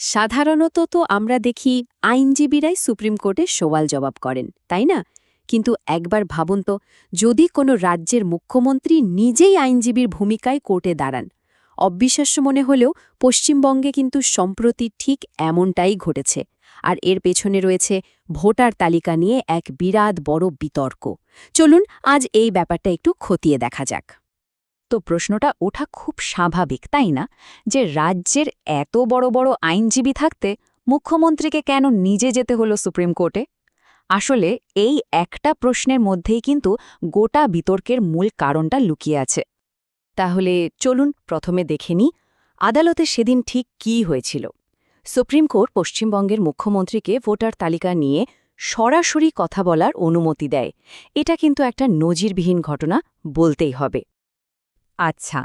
সাধারণত তো আমরা দেখি আইনজীবীরাই সুপ্রিম কোর্টে সওয়াল জবাব করেন, তাই না? কিন্তু একবার ভাবুন তো, যদি কোনো রাজ্যের মুখ্যমন্ত্রী নিজেই আইনজীবীর ভূমিকায় কোর্টে দাঁড়ান, অবিশ্বাস্য মনে হলেও পশ্চিমবঙ্গে কিন্তু সম্প্রতি ঠিক এমনটাই ঘটেছে। আর এর পেছনে রয়েছে ভোটার তালিকা নিয়ে এক বিরাট বড় বিতর্ক। চলুন আজ এই ব্যাপারটা একটু খতিয়ে দেখা যাক। তো প্রশ্নটা ওঠা খুব স্বাভাবিক, তাই না? যে রাজ্যের এত বড় বড় আইনজীবী থাকতে মুখ্যমন্ত্রীকে কেন নিজে যেতে হলো সুপ্রিম কোর্টে? আসলে এই একটা প্রশ্নের মধ্যেই কিন্তু গোটা বিতর্কের মূল কারণটা লুকিয়ে আছে। তাহলে চলুন প্রথমে দেখে নিই, আদালতে সেদিন ঠিক কী হয়েছিল? সুপ্রিম কোর্ট পশ্চিমবঙ্গের মুখ্যমন্ত্রীকে ভোটার তালিকা নিয়ে সরাসরি কথা বলার অনুমতি দেয়। এটা কিন্তু একটা নজিরবিহীন ঘটনা বলতেই হবে। আচ্ছা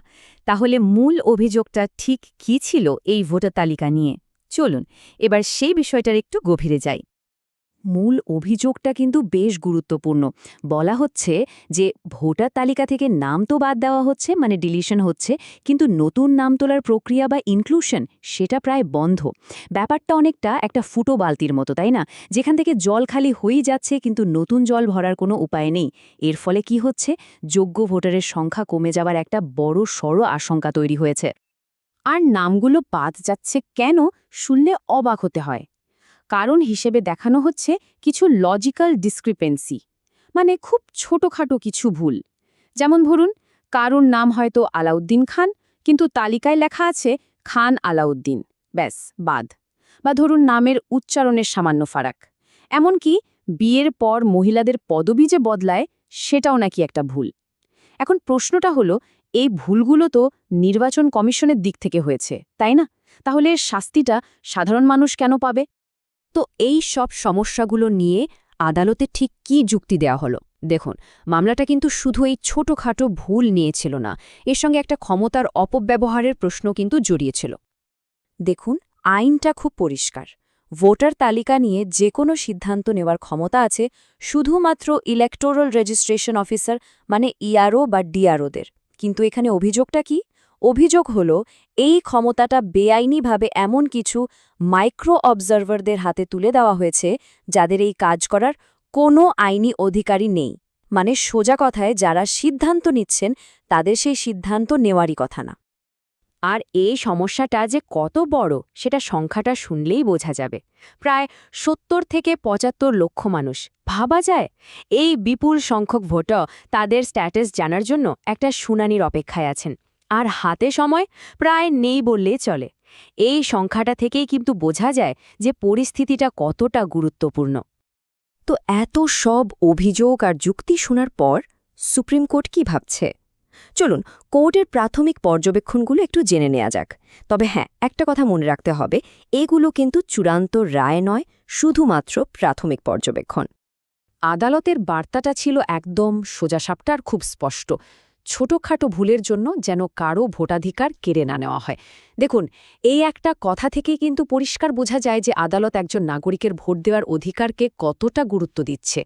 তাহলে মূল অভিযোগটা ঠিক কী ছিল এই ভোটার তালিকা নিয়ে? চলুন, এবার সেই বিষয়টার একটু গভীরে যাই। মূল অভিযোগটা কিন্তু বেশ গুরুত্বপূর্ণ। বলা হচ্ছে যে, ভোটার তালিকা থেকে নাম তো বাদ দেওয়া হচ্ছে মানে ডিলিশন হচ্ছে, কিন্তু নতুন নাম তোলার প্রক্রিয়া বা ইনক্লুশন সেটা প্রায় বন্ধ। ব্যাপারটা অনেকটা একটা ফুটো বালতির মতো, তাই না? যেখান থেকে জল খালি হয়েই যাচ্ছে, কিন্তু নতুন জল ভরার কোনো উপায় নেই। এর ফলে কি হচ্ছে? যোগ্য ভোটারের সংখ্যা কমে যাবার একটা বড় সড় আশঙ্কা তৈরি হয়েছে। আর নামগুলো বাদ যাচ্ছে কেন? শুনলে অবাক হতে হয়। কারণ হিসেবে দেখানো হচ্ছে কিছু লজিক্যাল ডিসক্রিপেন্সি মানে খুব ছোটখাটো কিছু ভুল। যেমন ধরুন, কারুর নাম হয়তো আলাউদ্দিন খান, কিন্তু তালিকায় লেখা আছে খান আলাউদ্দিন, ব্যাস, বাদ। বা ধরুন নামের উচ্চারণের সামান্য ফারাক। এমনকি বিয়ের পর মহিলাদের পদবি যে বদলায়, সেটাও নাকি একটা ভুল। এখন প্রশ্নটা হলো, এই ভুলগুলো তো নির্বাচন কমিশনের দিক থেকে হয়েছে, তাই না? তাহলে শাস্তিটা সাধারণ মানুষ কেন পাবে? তো এই সব সমস্যাগুলো নিয়ে আদালতে ঠিক কি যুক্তি দেওয়া হলো? দেখুন, মামলাটা কিন্তু শুধু এই ছোটখাটো ভুল নিয়েছিল না, এর সঙ্গে একটা ক্ষমতার অপব্যবহারের প্রশ্ন কিন্তু জড়িয়েছিল। দেখুন, আইনটা খুব পরিষ্কার। ভোটার তালিকা নিয়ে যে কোনো সিদ্ধান্ত নেওয়ার ক্ষমতা আছে শুধুমাত্র ইলেকটোরাল রেজিস্ট্রেশন অফিসার মানে ইআরও বা ডিআরওদের কিন্তু এখানে অভিযোগটা কি? অভিযোগ হল, এই ক্ষমতাটা বেআইনিভাবে এমন কিছু মাইক্রো অবজারভারদের হাতে তুলে দেওয়া হয়েছে, যাদের এই কাজ করার কোনো আইনি অধিকারী নেই। মানে সোজা কথায় যারা সিদ্ধান্ত নিচ্ছেন, তাদের সেই সিদ্ধান্ত নেওয়ারই কথা না। আর এই সমস্যাটা যে কত বড়, সেটা সংখ্যাটা শুনলেই বোঝা যাবে। প্রায় সত্তর থেকে পঁচাত্তর লক্ষ মানুষ। ভাবা যায়, এই বিপুল সংখ্যক ভোটার তাদের স্ট্যাটাস জানার জন্য একটা শুনানির অপেক্ষায় আছেন। আর হাতে সময় প্রায় নেই বললেই চলে। এই সংখ্যাটা থেকেই কিন্তু বোঝা যায় যে পরিস্থিতিটা কতটা গুরুত্বপূর্ণ। তো এত সব অভিযোগ আর যুক্তি শোনার পর সুপ্রিম কোর্ট কি ভাবছে? চলুন, কোর্টের প্রাথমিক পর্যবেক্ষণগুলো একটু জেনে নেওয়া যাক। তবে হ্যাঁ একটা কথা মনে রাখতে হবে, এগুলো কিন্তু চূড়ান্ত রায় নয়, শুধুমাত্র প্রাথমিক পর্যবেক্ষণ। আদালতের বার্তাটা ছিল একদম সোজাসাপটার খুব স্পষ্ট। ছোটখাটো ভুলের জন্য যেন কারও ভোটাধিকার কেড়ে না নেওয়া হয়। দেখুন, এই একটা কথা থেকেই কিন্তু পরিষ্কার বোঝা যায় যে আদালত একজন নাগরিকের ভোট দেওয়ার অধিকারকে কতটা গুরুত্ব দিচ্ছে।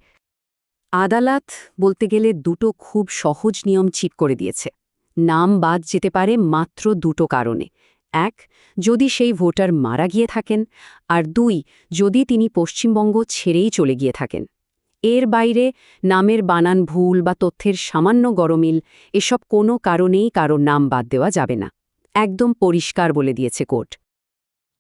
আদালত বলতে গেলে দুটো খুব সহজ নিয়ম ঠিক করে দিয়েছে। নাম বাদ যেতে পারে মাত্র দুটো কারণে। এক, যদি সেই ভোটার মারা গিয়ে থাকেন। আর দুই, যদি তিনি পশ্চিমবঙ্গ ছেড়েই চলে গিয়ে থাকেন। এর বাইরে নামের বানান ভুল বা তথ্যের সামান্য গরমিল, এসব কোনো কারণেই কারও নাম বাদ দেওয়া যাবে না। একদম পরিষ্কার বলে দিয়েছে কোর্ট।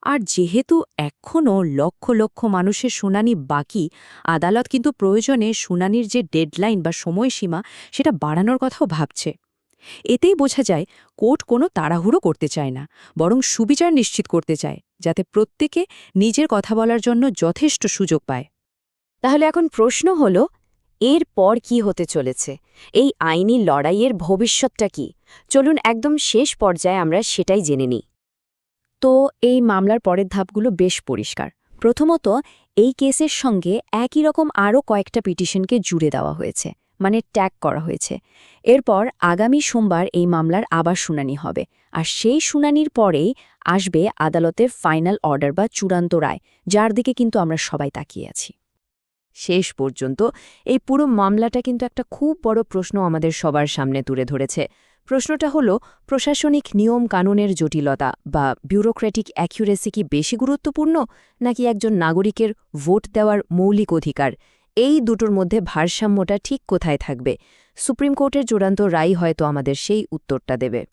আর যেহেতু এখনও লক্ষ লক্ষ মানুষের শুনানি বাকি, আদালত কিন্তু প্রয়োজনে শুনানির যে ডেডলাইন বা সময়সীমা, সেটা বাড়ানোর কথাও ভাবছে। এতেই বোঝা যায়, কোর্ট কোনো তাড়াহুড়ো করতে চায় না, বরং সুবিচার নিশ্চিত করতে চায়, যাতে প্রত্যেকে নিজের কথা বলার জন্য যথেষ্ট সুযোগ পায়। তাহলে এখন প্রশ্ন হল, এর পর কি হতে চলেছে? এই আইনি লড়াইয়ের ভবিষ্যৎটা কি? চলুন একদম শেষ পর্যায়ে আমরা সেটাই জেনে নিই। তো এই মামলার পরের ধাপগুলো বেশ পরিষ্কার। প্রথমত, এই কেসের সঙ্গে একই রকম আরও কয়েকটা পিটিশনকে জুড়ে দেওয়া হয়েছে মানে ট্যাগ করা হয়েছে। এরপর আগামী সোমবার এই মামলার আবার শুনানি হবে, আর সেই শুনানির পরেই আসবে আদালতের ফাইনাল অর্ডার বা চূড়ান্ত রায়, যার দিকে কিন্তু আমরা সবাই তাকিয়ে আছি। শেষ পর্যন্ত এই পুরো মামলাটা কিন্তু একটা খুব বড় প্রশ্ন আমাদের সবার সামনে তুলে ধরেছে। প্রশ্নটা হলো, প্রশাসনিক নিয়ম কানুনের জটিলতা বা বিউরোক্রেটিক অ্যাকিউরেসি কি বেশি গুরুত্বপূর্ণ, নাকি একজন নাগরিকের ভোট দেওয়ার মৌলিক অধিকার? এই দুটোর মধ্যে ভারসাম্যটা ঠিক কোথায় থাকবে? সুপ্রিম কোর্টের চূড়ান্ত রায় হয়তো আমাদের সেই উত্তরটা দেবে।